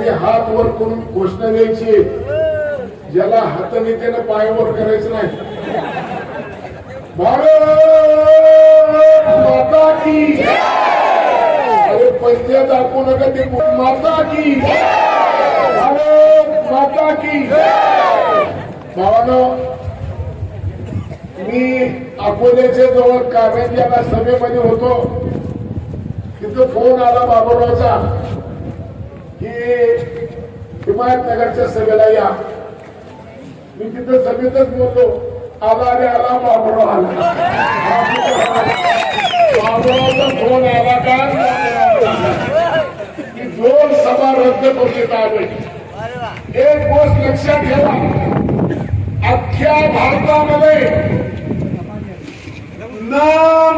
त्यांनी हात वर करून घोषणा द्यायची. ज्याला हाताने त्यानं पायावर करायचं नाही. माता की अरे पैसे दाखवू नका ते माता की भारत माता की भावानो मी अकोल्याच्या जवळ कारंजाला सभेमध्ये होतो. तिथं फोन आला बाबूरावचा. की हिमायतनगरच्या सभेला या. मी तिथं सभेतच बोललो आला रे आला बाबूराव आला. बाबूरावचा फोन आला का? की दोन सभा रद्द करण्यात आले एक गोष्ट लक्षात ठेवा. अख्ख्या भारतामध्ये न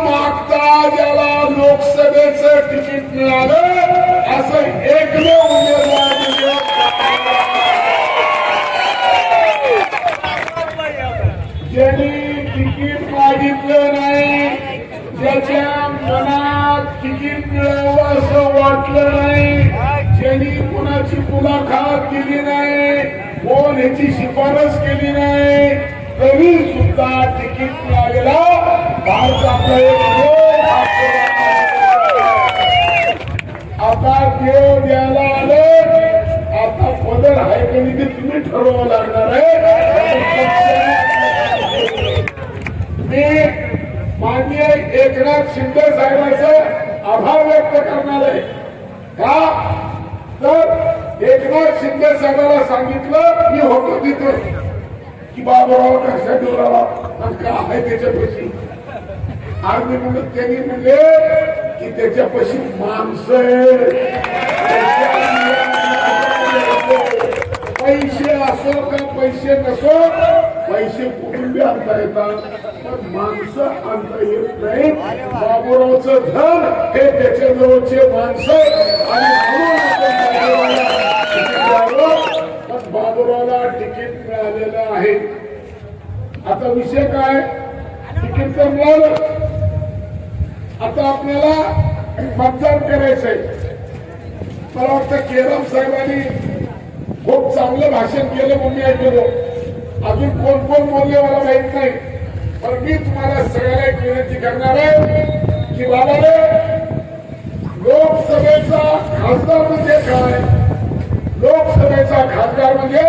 मागता ज्याला लोकसभेचं तिकीट मिळालं असं एकमेव उमेदवार ज्यांनी तिकीट मागितलं नाही ज्याच्या मनात तिकीट मिळावं असं वाटलं नाही ज्यांनी कुणाची मुलाखत केली नाही कोण ह्याची शिफारस केली नाही तरी सुद्धा तिकीट मिळालेला भारतातला आता देव द्यायला आलं आता पदर आहे की ते तुम्ही ठरवावं लागणार आहे. मी माननीय एकनाथ शिंदे साहेबांचे आभार व्यक्त करणार आहे. का? तर एकनाथ शिंदे साहेबांना सांगितलं मी होतो तिथं. की बाबाराव कशा डोरावा आणि का आहे त्याच्यापाशी? आणि म्हणून त्यांनी म्हणले की त्याच्यापाशी माणसं आहे. पैसे असो का पैसे नसो पैसे कुठून बी आणता येतात? पण माणसं आणता येत नाही. बाबुरावच धन हे त्याच्या जवळचे माणसं आणि तिकीट पण तिकीट मिळालेलं आहे. आता विषय काय? तिकीट तर मिळालं. आता आपल्याला मतदान करायचंय. मला वाटतं केरम साहेबांनी खूप चांगलं भाषण केलं म्हणून मी ऐकलो अजून कोण कोण बोलले मला माहीत नाही. पण मी तुम्हाला सगळ्याला एक विनंती करणार आहे की बाबा लोकसभेचा खासदार म्हणजे काय? लोकसभेचा खासदार म्हणजे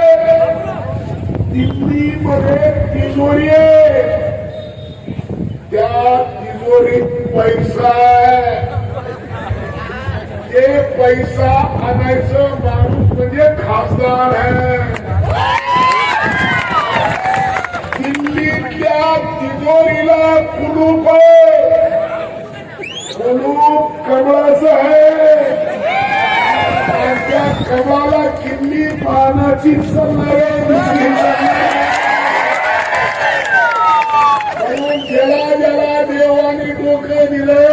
दिल्लीमध्ये तिजोरी आहे. त्या तिजोरीत पैसा आहे. ते पैसा आणायचं माणूस म्हणजे खासदार आहे. तिजोरीला कुलूप आहे. कुलूप कमळाचं आहे. त्या कमळाला किल्ली पानाची ज्याला ज्याला देवाने डोकं दिलं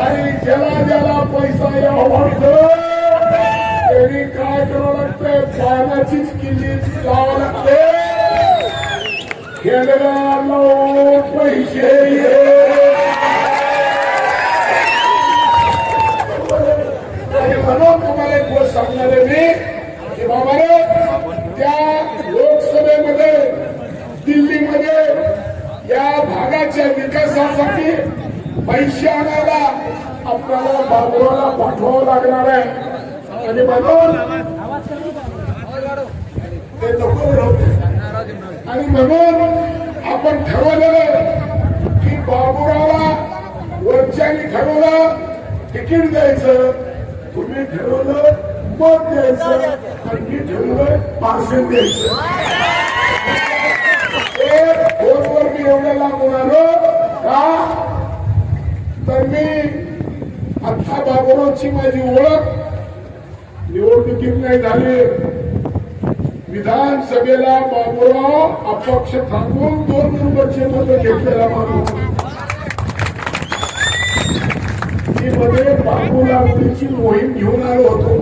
आणि ज्याला ज्याला पैसा आवडतो त्यांनी काय करावं लागतंय पानाचीच किल्ली लावावं लागते. खेळगाला पैसे आणि म्हणून तुम्हाला एक गोष्ट सांगणार आहे मी की बाबा त्या लोकसभेमध्ये दिल्लीमध्ये या भागाच्या विकासासाठी पैसे आणायला आपल्याला बाबुराला पाठवावं लागणार आहे. आणि म्हणून ते नको आणि म्हणून आपण ठरवलेलं की बाबुराला वरच्यानी ठरवलं तिकीट द्यायचं. तुम्ही ठरवलं मत द्यायचं. आणि मी ठरवलं पार्सल द्यायचं. फोनवर मी एवढ्या लागून आलो का? तर मी आता बाबुरावची माझी ओळख. निवडणुकीत नाही झाली. विधानसभेला बाबूराव अपक्ष थांबून दोन नंबरचे मत घेतलेला माणूस मी मध्ये बाबूला मुलीची मोहीम घेऊन आलो होतो.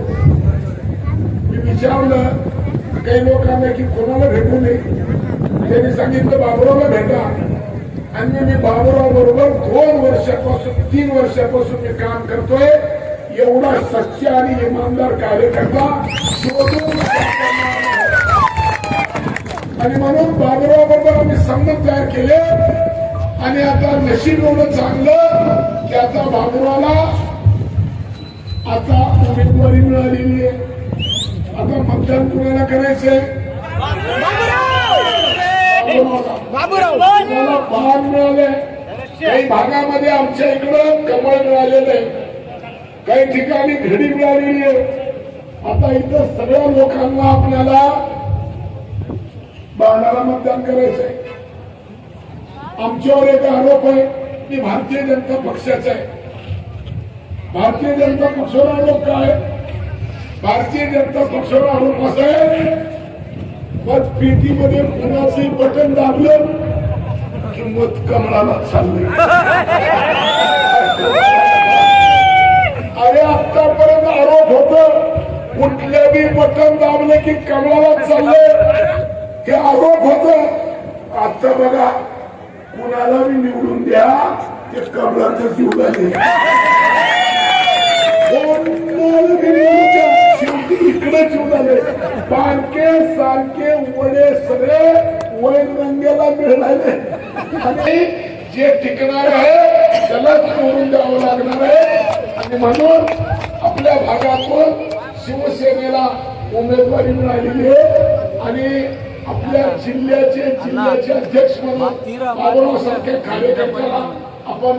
मी विचारलं काही लोकांना की कोणाला भेटू नये? त्यांनी सांगितलं बाबूरावला भेटा. आणि मी बाबूराव बरोबर दोन वर्षापासून तीन वर्षापासून मी काम करतोय. एवढा सच्चा आणि इमानदार कार्यकर्ता शोधून आणि म्हणून बाबुराव बरोबर आम्ही संगत तयार केले. आणि आता नशीब एवढं चांगलं की आता बाबुरावला आता उमेदवारी मिळालेली आहे. आता मतदान कुणाला करायचंय. तुम्हाला पान मिळाले. काही भागामध्ये आमच्या इकडं कमळ मिळालेलं आहे. काही ठिकाणी घडी मिळालेली आहे. आता इथं सगळ्या लोकांना आपल्याला बाळाला मतदान करायचंय. आमच्यावर एक आरोप आहे की भारतीय जनता पक्षाचा आहे. भारतीय जनता पक्षावर आरोप काय? भारतीय जनता पक्षावर आरोप असा आहे मत पेटीमध्ये कुणाचे बटन दाबलं की मत कमळाला चाललंय. अरे आतापर्यंत आरोप होत कुठल्याही बटन दाबले की कमळाला चाललंय. हे आरोप होत. आता बघा कुणाला बी निवडून द्या ते कमळाचं जीव झाले शेवटी इकडे जीव झाले पारखे सारखे वडे सगळे वैन रंगेला मिळाले आणि जे टिकणार आहे त्यालाच निवडून द्यावं लागणार आहे. आणि म्हणून आपल्या भागातून शिवसेनेला उमेदवारी मिळालेली आहे. आणि आपल्या जिल्ह्याचे जिल्ह्याचे अध्यक्ष म्हणून बाबुराव सारख्या कार्यकर्त्याला आपण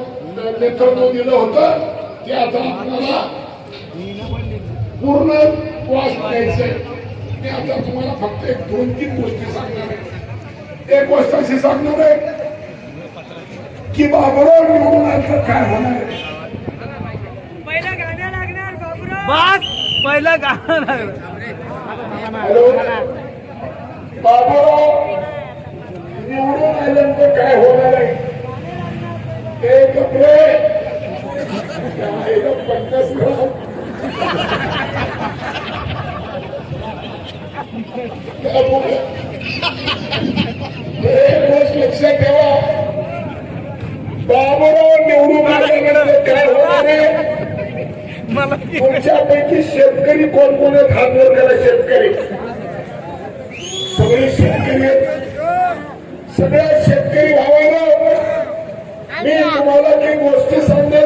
नेतृत्व दिलं होतं. ते आता आपल्याला पूर्ण वास द्यायचंय. मी आता तुम्हाला फक्त एक दोन तीन गोष्टी सांगणार आहे. एक गोष्ट अशी सांगणार आहे की बाबुराव निवडून आलं तर काय होणार आहे? पहिलं गाणं लागणार बाबूराव. बस पहिलं गाणं हॅलो? बाबुराव निवडून आल्यानंतर काय होणार आहे? ते कपडे पन्नास ग्राम. गोष्ट लक्षात ठेवा. बाबुराव निवडून आल्यानंतर काय होणार आहे? मला तुमच्यापैकी शेतकरी कोण कोण आहेत? हात वर करा शेतकरी. सगळे शेतकरी सगळ्या शेतकरी भावाला मी तुम्हाला काही गोष्टी सांगणार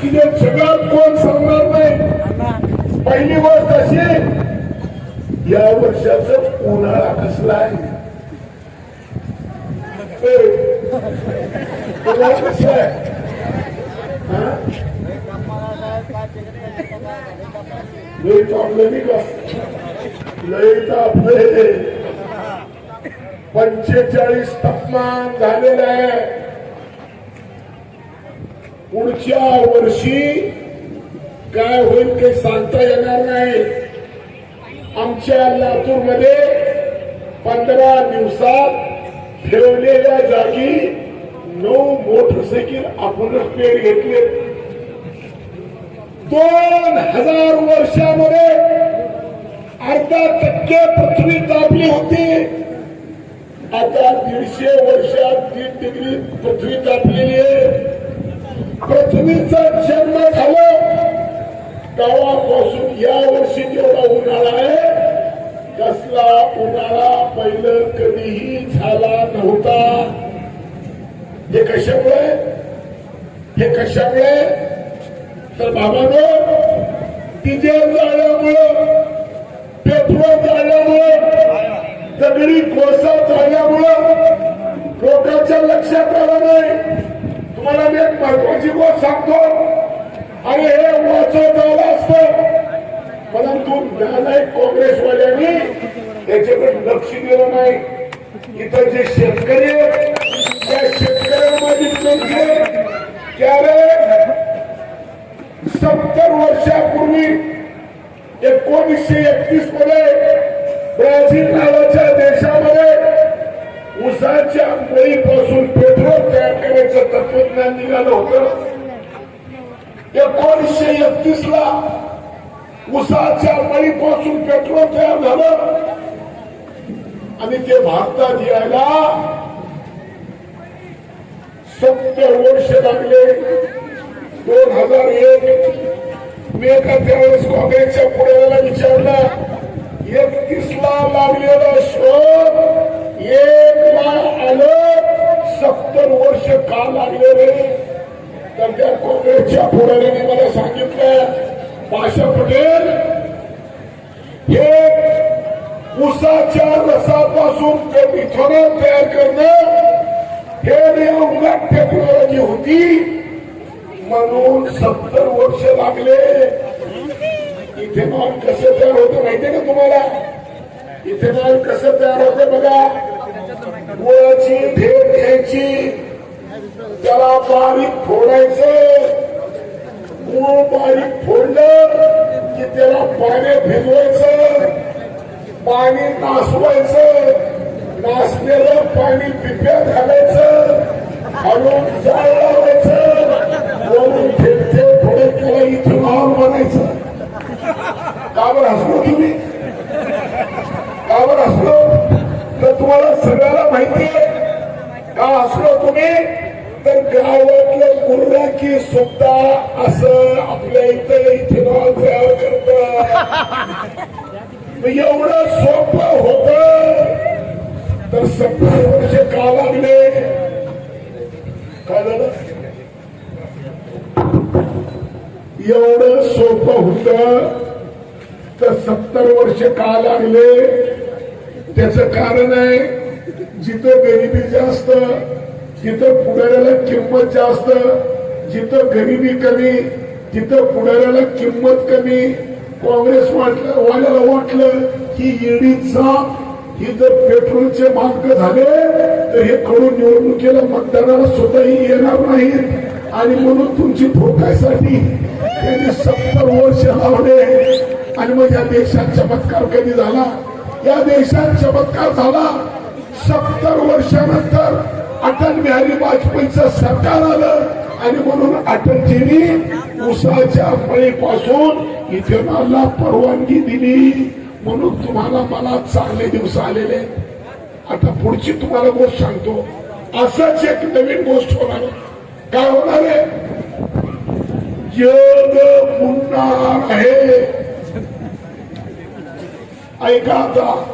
की जे जगात कोण सांगणार नाही पहिली गोष्ट अशी या वर्षाचं उन्हाळा कसला आहे? कसला आहे? लई तापलं नाही का लई तापले पंचेचाळीस तापमान झालेलं आहे. पुढच्या वर्षी काय होईल काही सांगता येणार नाही. आमच्या लातूरमध्ये पंधरा दिवसात ठेवलेल्या जागी नऊ मोटरसायकल आपणच पेड घेतले दोन हजार वर्षामध्ये अर्धा टक्के पृथ्वी तापली होती. आता दीडशे वर्षात दीड डिग्री पृथ्वी तापलेली आहे. पृथ्वीचं जन्म झालं. तेव्हापासून या वर्षी जेवढा उन्हाळा आहे कसला उन्हाळा पहिलं कधीही झाला नव्हता. हे कशामुळे? हे कशामुळे? तर बाबानो डिझेल झाल्यामुळं पेट्रोल झाल्यामुळं दगडी कोळसा झाल्यामुळं लोकांच्या लक्षात आलं नाही. तुम्हाला मी एक महत्वाची गोष्ट सांगतो. आणि हे वाचवत आलं असतं. परंतु नालायक काँग्रेसवाल्यांनी त्याच्याकडे लक्ष दिलं नाही. इथं जे शेतकरी आहेत त्या शेतकऱ्यांना माझी विनंती आहे की अरे सत्तर वर्षापूर्वी एकोणीसशे एकतीसमध्ये ब्राझील नावाच्या देशामध्ये उसाच्या मुळीपासून पेट्रोल तयार करायचं तत्वज्ञान निघालं होतं. एकोणीसशे एकतीस ला उसाच्या मळीपासून पेट्रोल तयार झालं. आणि ते भारतात यायला सत्तर वर्ष लागले. दोन हजार एक मी एका त्यावेळेस काँग्रेसच्या पुढाऱ्याला विचारलं एकतीसला लागलेला शोध एक वेळा आलं सत्तर वर्ष का लागले रे? तर त्या काँग्रेसच्या पुढाऱ्याने मला सांगितलं पाशा पटेल हे ऊसाच्या रसापासून ते मिथेनॉल तयार करणं हे उलट टेक्नॉलॉजी होती. म्हणून सत्तर वर्ष लागले. इथे इथेनॉल कसं तयार होतं माहितीये का तुम्हाला? इथे इथेनॉल कसं तयार होते बघा. गुळाची भेट घ्यायची. त्याला बारीक फोडायचं. गुळ बारीक फोडलं की त्याला पाणी भिजवायचं. पाणी नासवायचं. नासलेलं पाणी पिप्या घालायचं. हलवून जाळ. लावायचं वरून थेट थेट थोडे त्याला इथेनॉल बनायचं का बरं हसलो तुम्ही? का बरं हसलो? तर तुम्हाला सगळ्याला माहितीये का हसलो तुम्ही? तर गावातलं गुरुराखी सुद्धा असं आपल्या इथं इथे इथेनॉल तयार करत एवढं सोपं होत. तर सत्तर वर्ष का लागले? काय झालं? एवढं सोपं होत. तर सत्तर वर्ष का लागले? त्याच कारण आहे जिथं गरिबी जास्त जिथं पुढाऱ्याला किंमत जास्त. जिथं गरिबी कमी तिथं पुढाऱ्याला किंमत कमी. काँग्रेस वाटलं वाल्याला वाटलं की ईडीचा ही जर पेट्रोलचे मालक झाले तर हे कडून निवडणुकीला मतदानाला स्वतःही येणार नाहीत. आणि म्हणून तुमची ठोकायसाठी त्यांनी सत्तर वर्ष लावले. आणि मग या देशात चमत्कार कधी झाला? या देशात चमत्कार झाला. सत्तर वर्षानंतर अटल बिहारी वाजपेयीचं सरकार आलं. आणि म्हणून अटलजींनी उसाच्या मळीपासून इथेनॉलला परवानगी दिली. म्हणून तुम्हाला मला चांगले दिवस आलेले. आता पुढची तुम्हाला गोष्ट सांगतो. असंच एक नवीन गोष्ट होणार. काय होणार आहे जग पुन्हा आहे. ऐका आता.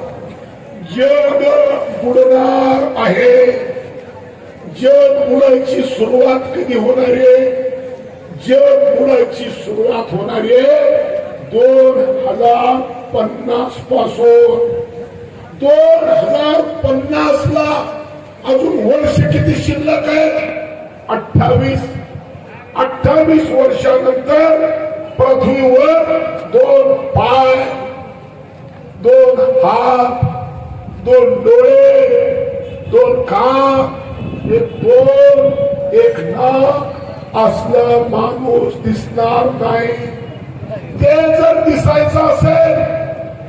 जग बुडणार आहे. जग बुडायची सुरुवात कधी होणार आहे? जग बुडायची सुरुवात होणार आहे दोन हजार पन्नासपासून. दोन हजार पन्नास ला अजून वर्ष किती शिल्लक आहेत? अठ्ठावीस अठ्ठावीस वर्षानंतर पृथ्वीवर दोन पाय दोन हात दोन डोळे दोन कान एक दोन एक नाक असलं माणूस दिसणार नाही. ते जर दिसायचं असेल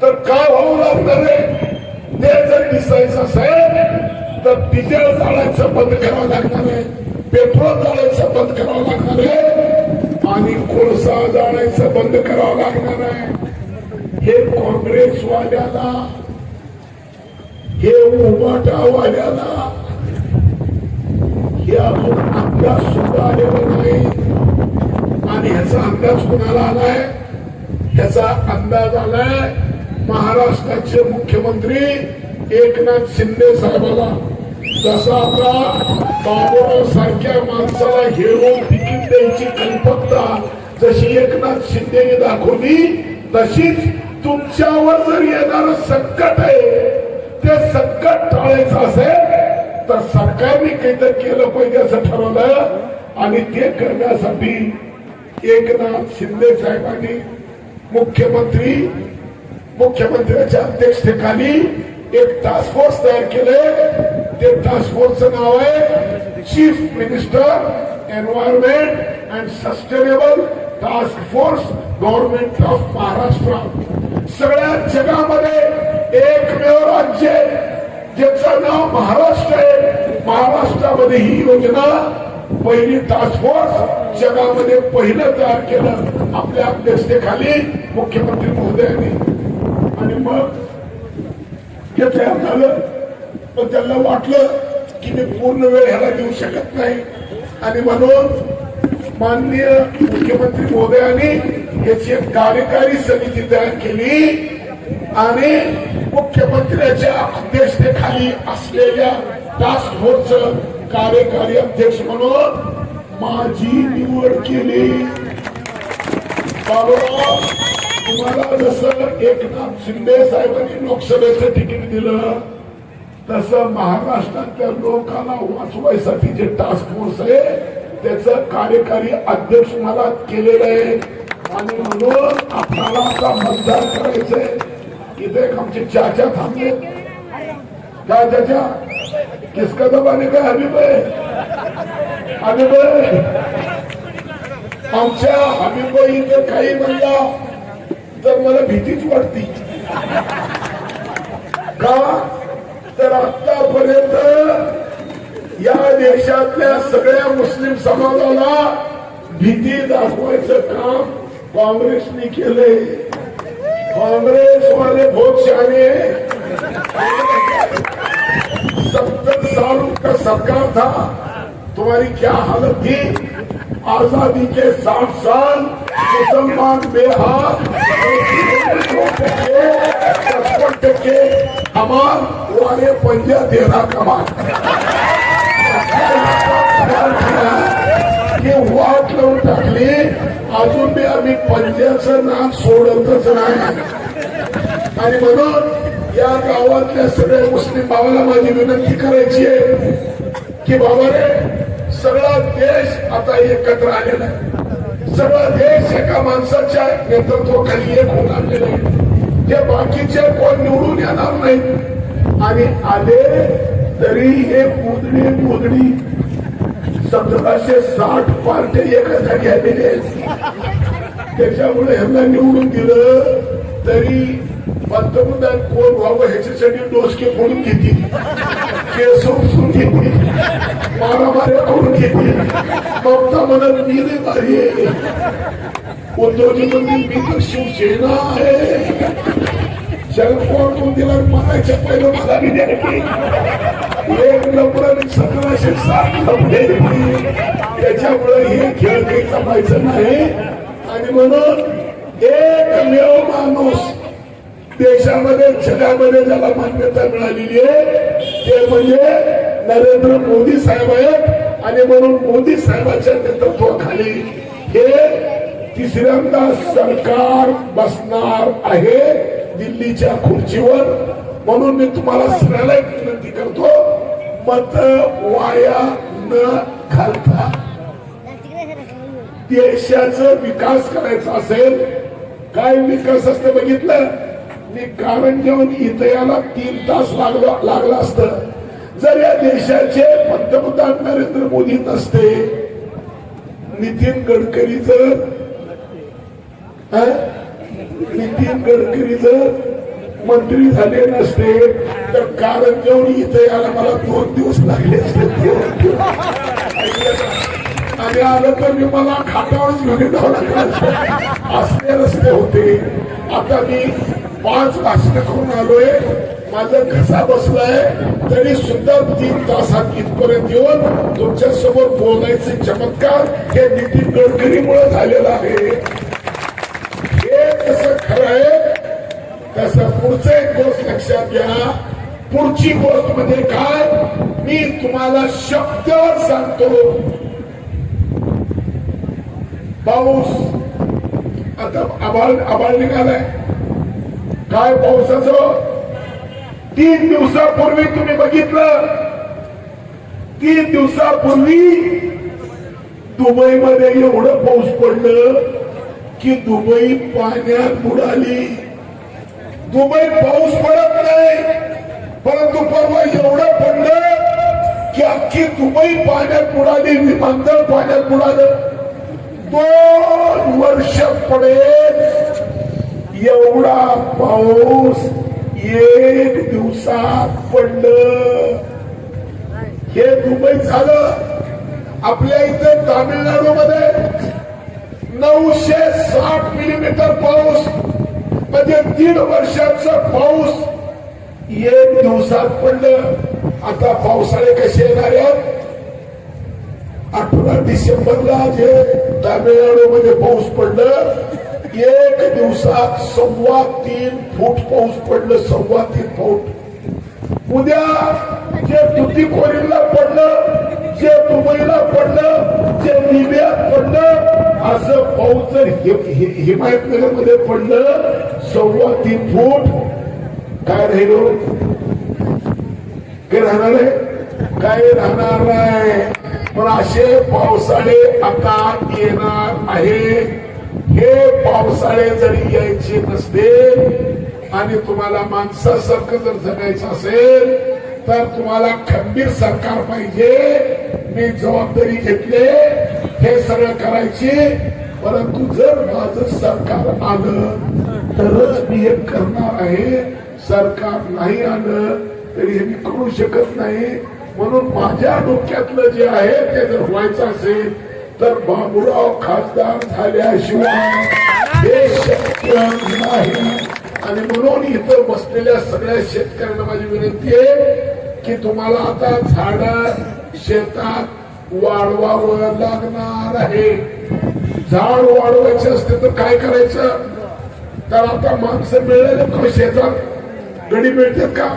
तर काय होऊ लागणार ते जर दिसायचं असेल तर डिझेल जाळायचं बंद करावं लागणार आहे. पेट्रोल जाण्याचं बंद करावं लागणार आहे आणि कोळसा जाण्याचं बंद करावं लागणार आहे. हे काँग्रेसवाल्याला हे उमाटावाल्याला हे अजून अभ्यास सुद्धा आलेला नाही. आणि ह्याचा अंदाज कुणाला आलाय? ह्याचा अंदाज आलाय महाराष्ट्राचे मुख्यमंत्री एकनाथ शिंदे साहेबाला. जसा आता बाबुराव सारख्या माणसाला हिरो तिकीट द्यायची कल्पकता जशी एकनाथ शिंदेने दाखवली तशीच तुमच्यावर जर येणार संकट आहे ते संकट टाळायचं असेल तर सरकारने काहीतरी केलं पाहिजे असं ठरवलं आणि ते करण्यासाठी एकनाथ शिंदे साहेबांनी मुख्यमंत्री मुख्यमंत्र्याच्या अध्यक्षतेखाली एक टास्क फोर्स तयार केले ते टास्क फोर्सचं नाव आहे. Chief minister environment and sustainable task force government of Maharashtra सगळ्या जगामध्ये एकमेव राज्य आहे. ज्याचं नाव महाराष्ट्र आहे. महाराष्ट्रामध्ये ही योजना पहिली टास्क फोर्स जगामध्ये पहिलं तयार केलं. आपल्या अध्यक्षतेखाली मुख्यमंत्री महोदयांनी. आणि मग हे तयार झालं. पण त्यांना वाटलं की मी पूर्ण वेळ ह्याला देऊ शकत नाही. आणि म्हणून माननीय मुख्यमंत्री महोदयांनी याची एक कार्यकारी समिती तयार केली आणि मुख्यमंत्र्याच्या अध्यक्षतेखाली असलेल्या टास्क फोर्सचं कार्यकारी अध्यक्ष म्हणून माझी निवड केली. तुम्हाला जसं एकनाथ शिंदे साहेबांनी लोकसभेचं तिकीट दिलं तसं महाराष्ट्रातल्या लोकांना वाचवायसाठी जे टास्क फोर्स आहे त्याच कार्यकारी अध्यक्ष मला केलेलं आहे. आणि म्हणून आपल्याला आता मतदान करायचंय इथे एक आमचे चाचा थांबले. काय चाचा किसका दबाने काय हबीब आहे? हबीब आमच्या हबीब जर काही म्हणला तर मला भीतीच वाटती. का? तर आतापर्यंत या मुस्लिम समाजाला भीती दाखवायचं काम काँग्रेसने केलंय. काँग्रेसवाले बहुत शहाणे सत्तर साल का सरकार था, तुम्हारी क्या हालत थी? आज़ादी के साठ साल, मुसलमान, बेहाल क्योंकि हमार वाले पंजा देना कमाल। हे वाट लावून टाकली. अजून बी आम्ही पंजाचं नाव सोडतच नाही. आणि म्हणून या गावातल्या सगळ्या मुस्लिम भावाला माझी विनंती करायची आहे की बाबा रे सगळा देश आता एकत्र आलेला आहे. सगळा देश एका माणसाच्या नेतृत्वाखाली एक होऊन आलेला आहे. हे बाकीचे कोण निवडून येणार नाहीत आणि आले तरी हे पुदणी मुदडी सतराशे साठ पार्ट्या एका जागी आहेत. त्याच्यामुळे ह्यांना निवडून दिलं तरी पंतप्रधान कोण व्हावं ह्याच्यासाठी डोसके फोडून घेतील. केस उपसून घेतील. मारामाऱ्या करून घेतील. ममता म्हणत मी भारी उद्धवजी म्हणतील मी तर शिवसेना आहे शरद पवार मोदीला मारायच्या पहिलं मला बी द्या की. एक नंबराने सतराशे सात नंबरे त्याच्यामुळे हे खेळ काही जमायचं नाही आणि म्हणून एकमेव माणूस देशामध्ये जगामध्ये ज्याला मान्यता मिळालेली आहे ते म्हणजे नरेंद्र मोदी साहेब आहेत आणि म्हणून मोदी साहेबांच्या नेतृत्वाखाली हे तिसऱ्यांदा सरकार बसणार आहे दिल्लीच्या खुर्चीवर. म्हणून मी तुम्हाला सगळ्याला एक विनंती करतो मत वाया न घालता. देशाचा विकास करायचा असेल काय विकास असतं बघितलं? मी कारण घेऊन इथं याला तीन तास लागला लागला असत. जर या देशाचे पंतप्रधान नरेंद्र मोदी नसते नितीन गडकरी जर नितीन गडकरी जर मंत्री झाले नसते तर कारंजवणी इथे यायला मला दोन दिवस लागले असते. दोन दिवस. आणि आलं तर मी मला खाटावरच घेऊन लागलं असले रस्ते होते. आता मी पाच भाषण करून आलोय. माझा घसा बसलाय. तरी सुद्धा तीन तासात इथपर्यंत येऊन तुमच्यासमोर बोलायचे चमत्कार हे नितीन गडकरीमुळे झालेलं आहे. खरं आहे तसं पुढचं एक गोष्ट लक्षात घ्या. पुढची गोष्ट म्हणजे काय? मी तुम्हाला शब्दावर सांगतो. पाऊस. आता आबाळ आबाळ निघालाय. काय पावसाचं? तीन दिवसापूर्वी तुम्ही बघितलं. तीन दिवसापूर्वी दुबईमध्ये एवढं पाऊस पडलं. की दुबई पाण्यात बुडाली. दुबई पाऊस पडत नाही. परंतु परवा एवढं पडलं की अख्खी दुबई पाण्यात बुडाली विमानतळ पाण्यात बुडालं. दोन वर्ष पडेल. एवढा पाऊस एक दिवसात पडलं. हे दुबई झालं. आपल्या इथं तामिळनाडू मध्ये नऊशे साठ मिलीमीटर पाऊस म्हणजे दीड वर्षाचा पाऊस. एक दिवसात पडलं. आता पावसाळे कसे येणार आहेत? अठरा डिसेंबरला जे तामिळनाडू मध्ये पाऊस पडलं एक दिवसात सव्वा तीन फूट पाऊस पडलं सव्वा तीन फूट. उद्या जे तुतीकोरीला पडलं जे दुबईला पडलं जे निव्यात पडलं असं पाऊस जर हि- हिमायतनगरमध्ये पडलं सव्वा तीन फूट. काय राहिलो? काय राहणार आहे? काय राहणार नाही. पण असे पावसाळे आता येणार आहे. हे पावसाळे जरी यायचे नसते आणि तुम्हाला माणसासारखं जर जगायचं असेल तर तुम्हाला खंबीर सरकार पाहिजे. मी जबाबदारी घेतले. हे सगळं करायचे परंतु जर माझं सरकार आलं तरच मी हे करणार आहे. सरकार नाही आलं तरी हे मी करू शकत नाही. म्हणून माझ्या डोक्यातलं जे आहे ते जर व्हायचं असेल तर बाबूराव खासदार झाल्याशिवाय हे शक्य नाही. आणि म्हणून इथं बसलेल्या सगळ्या शेतकऱ्यांना माझी विनंती आहे की तुम्हाला आता झाड शेतात वाढवावं लागणार आहे. झाड वाढवायचे असते तर काय करायचं? तर आता माणसं मिळाले का हो शेतात? गडी मिळतात का?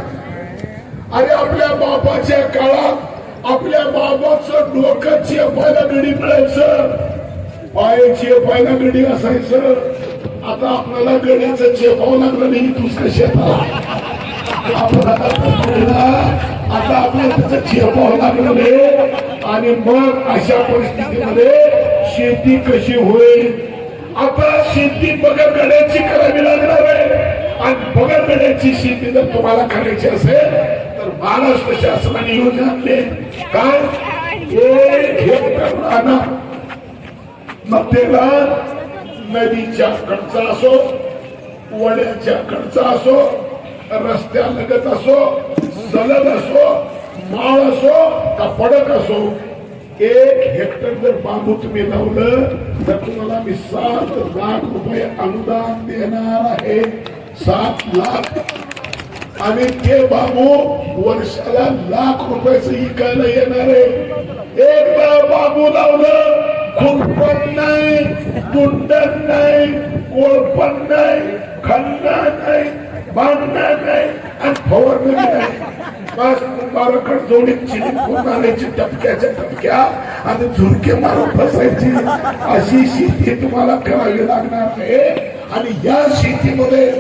अरे आपल्या बापाच्या काळात आपल्या बाबाचं डोकं चेपायला गडी मिळायचं. पाय चेपायला गडी असायचं. आता आपल्याला गडीचं चेपावं लागलं नाही दुसऱ्या शेताला. आपल्याला आता आपल्याला त्याचं चेपावं लागलं नाही. आणि मग अशा परिस्थितीमध्ये शेती कशी होईल? आता शेती बगर गड्याची करावी लागणार आहे. आणि बगर गड्याची शेती जर तुम्हाला करायची असेल तर महाराष्ट्र शासनाने योजना आणले. काय? एक नदीच्या कडचा असो वड्याच्या कडचा असो रस्त्या लगत असो सलग असो माळ असो का पडक असो? एक हेक्टर जर बांबू तुम्ही लावलं तर तुम्हाला मी सात लाख रुपये अनुदान देणार आहे. सात लाख. आणि ते बाबू वर्षाला लाख रुपयाच इकायला येणार आहे. एकदा बाबू लावलं खुरपण नाही कुंडण नाही कोळपण नाही खंडण नाही. बांधणं नाही आणि फवारणी नाही. बस बाराखड जोडीत आणायची टपक्याच्या टपक्या आणि झुरके मारून फसायची अशी शेती तुम्हाला करावी लागणार आहे आणि या शेतीमध्ये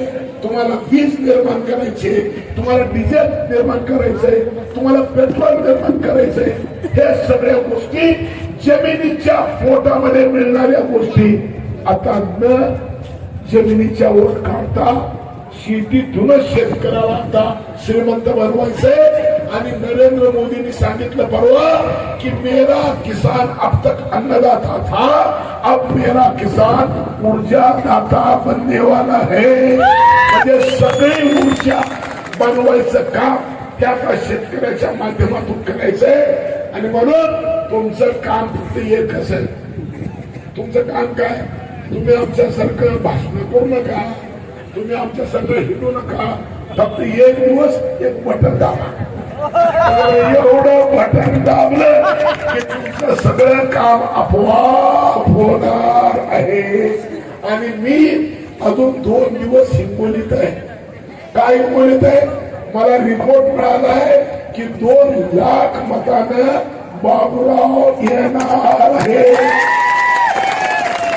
तुम्हाला वीज निर्माण करायची तुम्हाला डिझेल निर्माण करायचंय तुम्हाला पेट्रोल निर्माण करायचंय हे सगळ्या गोष्टी जमिनीच्या पोटामध्ये मिळणाऱ्या गोष्टी आता न जमिनीच्या वर काढता. शेतीतूनच शेतकऱ्याला आता श्रीमंत बनवायचंय. आणि नरेंद्र मोदींनी सांगितलं परवा की मेरा किसान अब तक अन्नदाता था अब मेरा किसान ऊर्जा दाता बनने वाला है. म्हणजे सगळी ऊर्जा बनवायचं काम त्या शेतकऱ्याच्या माध्यमातून करायचंय. आणि म्हणून तुमचं काम फक्त एक असेल तुमचं काम काय? तुम्ही आमच्यासारखं भाषण करू नका. तुम्ही आमच्यासारखं हिंडू नका. फक्त एक दिवस एक बटन दाबा. एवढं बटन दाबलं की तुमचं सगळं काम आपोआप होणार आहे. आणि मी अजून दोन दिवस हिंगोलीत आहे. काय हिंगोलीत आहे? मला रिपोर्ट मिळाला आहे की दोन लाख मतानं बाबूराव येणार आहे.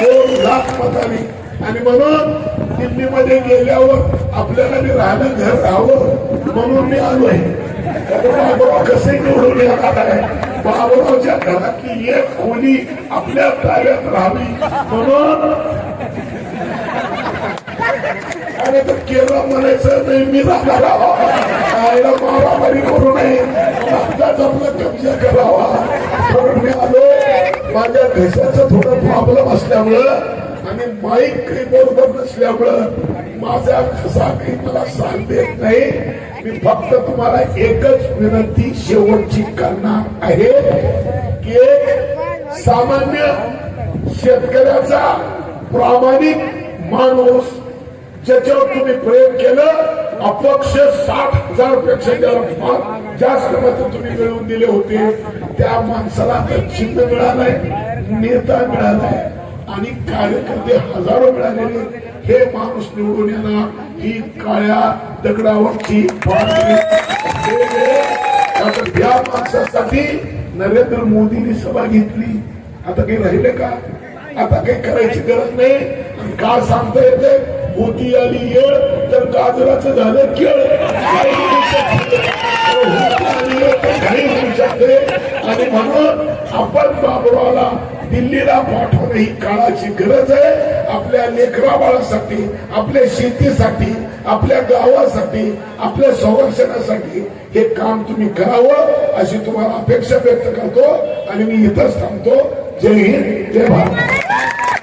दोन लाख मतांनी. आणि म्हणून दिल्लीमध्ये गेल्यावर आपल्याला मी राहणं घर राहावं म्हणून मी आलोय. आहे बाबूराव कसे निवडून येणार आहे? बाबूरावच्या घरातली एक खोली आपल्या ताब्यात राहावी. म्हणून आणि तर केरळ म्हणायचं नाही मी राहणार आईला मारामारी करू नये. आत्ताच आपला कब्जा करावा. म्हणून मी आलो माझ्या घशाचं थोडं प्रॉब्लेम असल्यामुळं माईक काही बरोबर नसल्यामुळं माझा घसा काही मला सांग देत नाही. मी फक्त तुम्हाला एकच विनंती शेवटची करणार आहे की सामान्य शेतकऱ्याचा प्रामाणिक माणूस ज्याच्यावर तुम्ही प्रेम केलं अपक्ष साठ हजारपेक्षा जास्त मत तुम्ही मिळवून दिले होते त्या माणसाला आता चिन्ह मिळालंय नेता मिळालाय. आणि कार्यकर्ते हजारो मिळालेले हे माणूस निवडून येणार. ही काळ्या दगडावरची या माणसासाठी नरेंद्र मोदींनी सभा घेतली. आता काही राहिले का? आता काही करायची गरज नाही. आणि का सांगता येते होती आली येळ तर गाजराचं झालं केळ. आली येळ तर होऊ शकते. आणि म्हणून आपण बाबुरावला दिल्लीला पाठवणं ही काळाची गरज आहे. आपल्या लेकरा बाळासाठी आपल्या शेतीसाठी आपल्या गावासाठी आपल्या संरक्षणासाठी हे काम तुम्ही करावं अशी तुम्हाला अपेक्षा व्यक्त करतो आणि मी इथंच थांबतो. जय हिंद जय भारत.